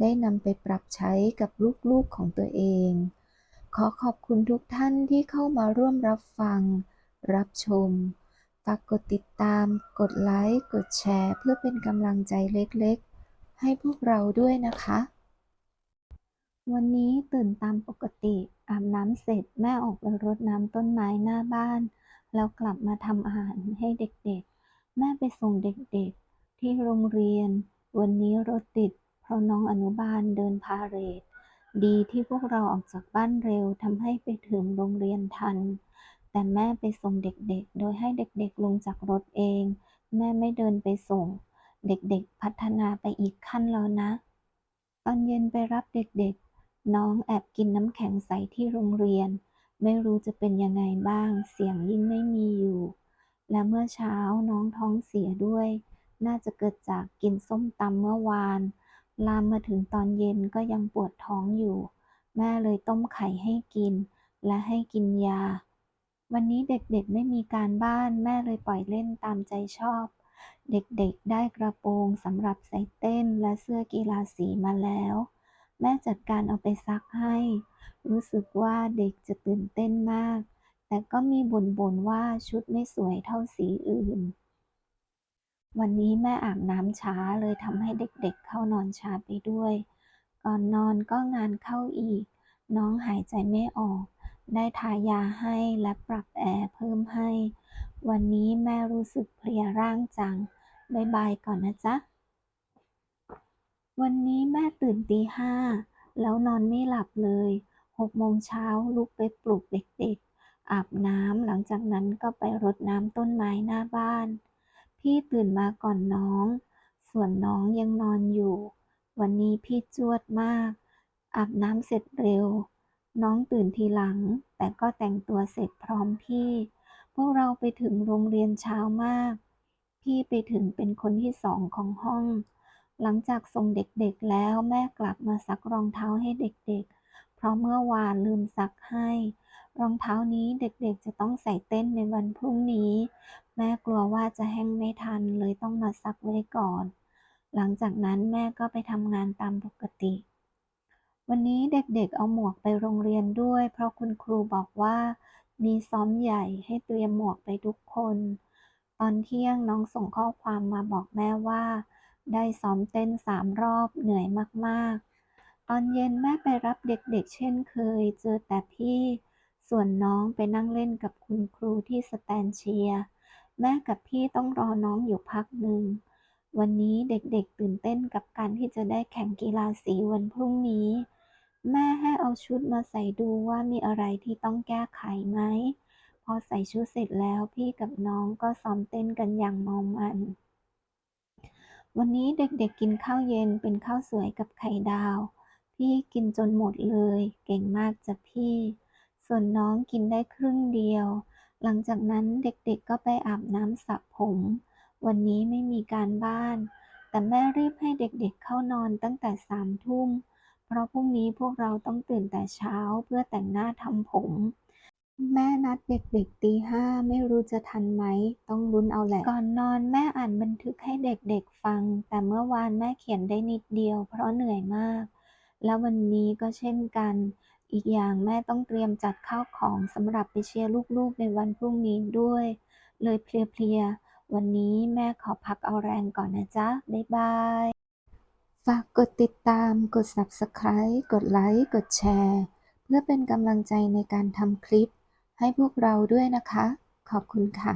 ได้นำไปปรับใช้กับลูกๆของตัวเอง ขอขอบคุณทุกท่านที่เข้ามาร่วมรับฟัง รับชม ฝากกดติดตาม กดไลค์ กดแชร์ เพื่อเป็นกำลังใจเล็กๆ ให้พวกเราด้วยนะคะ วันนี้ตื่นตามปกติ อาบน้ำเสร็จแม่ออกไปรดน้ำต้นไม้หน้าบ้าน แล้วกลับมาทำอาหารให้เด็กๆ แม่ไปส่งเด็กๆ ที่โรงเรียน วันนี้รถติด เพราะน้องอนุบาลเดินพาเหรด ดีที่พวกเราออกจากบ้านเร็วทำให้ไปถึงโรงเรียนทัน แต่แม่ไปส่งเด็กๆ โดยให้เด็กๆลงจากรถเอง แม่ไม่เดินไปส่ง เด็กๆพัฒนาไปอีกขั้นแล้วนะ ตอนเย็นไปรับเด็กๆ น้องแอบกินน้ำแข็งใสที่โรงเรียน ไม่รู้จะเป็นยังไงบ้าง เสียงยิ่งไม่มีอยู่ และเมื่อเช้าน้องท้องเสียด้วย น่าจะเกิดจากกินส้มตำเมื่อวาน ลามมาถึงตอนเย็นก็ยังปวดท้องอยู่ แม่เลยต้มไข่ให้กิน และให้กินยา วันนี้เด็กๆไม่มีการบ้านแม่เลยปล่อยเล่นตามใจชอบ เด็กๆได้กระโปรงสำหรับใส่เต้นและเสื้อกีฬาสีมาแล้ว แม่จัดการเอาไปซักให้ รู้สึกว่าเด็กจะตื่นเต้นมาก แต่ก็มีบ่นๆว่าชุดไม่สวยเท่าสีอื่น วันนี้แม่อาบน้ำช้าเลยทำให้เด็กๆเข้านอนช้าไปด้วย ก่อนนอนก็งานเข้าอีก น้องหายใจไม่ออก ได้ทายาให้และปรับแอร์เพิ่มให้ วันนี้แม่รู้สึกเพลียร่างจังบ๊ายบายก่อนนะจ๊ะ วันนี้แม่ตื่นตีห้าแล้วนอนไม่หลับเลยหกโมงเช้าลุกไปปลุกเด็กๆ อาบน้ำหลังจากนั้นก็ไปรดน้ำต้นไม้หน้าบ้าน พี่ตื่นมาก่อนน้อง ส่วนน้องยังนอนอยู่ วันนี้พี่จวดมาก อาบน้ำเสร็จเร็ว น้องตื่นทีหลัง แต่ก็แต่งตัวเสร็จพร้อมพี่ พวกเราไปถึงโรงเรียนเช้ามาก พี่ไปถึงเป็นคนที่สองของห้อง หลังจากส่งเด็กๆแล้วแม่กลับมาซักรองเท้าให้เด็กๆ เพราะเมื่อวานลืมซักให้ รองเท้านี้เด็กๆจะต้องใส่เต้นในวันพรุ่งนี้ แม่กลัวว่าจะแห้งไม่ทันเลยต้องมาซักไว้ก่อน หลังจากนั้นแม่ก็ไปทำงานตามปกติ วันนี้เด็กๆเอาหมวกไปโรงเรียนด้วย เพราะคุณครูบอกว่า มีซ้อมใหญ่ให้เตรียมหมวกไปทุกคน ตอนเที่ยงน้องส่งข้อความมาบอกแม่ว่า ได้ซ้อมเต้นสามรอบเหนื่อยมากๆ ตอนเย็นแม่ไปรับเด็กๆ เช่นเคย เจอแต่พี่ ส่วนน้องไปนั่งเล่นกับคุณครูที่สแตนเชีย แม่กับพี่ต้องรอน้องอยู่พักหนึ่ง วันนี้เด็กๆตื่นเต้นกับการที่จะได้แข่งกีฬาสีวันพรุ่งนี้ แม่ให้เอาชุดมาใส่ดูว่ามีอะไรที่ต้องแก้ไขไหม พอใส่ชุดเสร็จแล้วพี่กับน้องก็ซ้อมเต้นกันอย่างเมามัน วันนี้เด็กๆกินข้าวเย็นเป็นข้าวสวยกับไข่ดาว พี่กินจนหมดเลย เก่งมากจ้ะพี่ ส่วนน้องกินได้ครึ่งเดียว หลังจากนั้นเด็กๆก็ไปอาบน้ำสระผม วันนี้ไม่มีการบ้าน แต่แม่รีบให้เด็กๆเข้านอนตั้งแต่สามทุ่ม เพราะพรุ่งนี้พวกเราต้องตื่นแต่เช้าเพื่อแต่งหน้าทำผม แม่นัดเด็กๆตีห้าไม่รู้จะทันไหม ต้องลุ้นเอาแหละ ก่อนนอนแม่อ่านบันทึกให้เด็กๆฟัง แต่เมื่อวานแม่เขียนได้นิดเดียว เพราะเหนื่อยมาก แล้ววันนี้ก็เช่นกัน อีกอย่างแม่ต้องเตรียมจัดข้าวของสำหรับไปเชียร์ลูกๆในวันพรุ่งนี้ด้วย เลยเพลียๆ วันนี้แม่ขอพักเอาแรงก่อนนะจ๊ะ บ๊ายบาย ฝากกดติดตาม กด Subscribe กดไลค์ กดแชร์ เพื่อเป็นกำลังใจในการทำคลิป ให้พวกเราด้วยนะคะ ขอบคุณค่ะ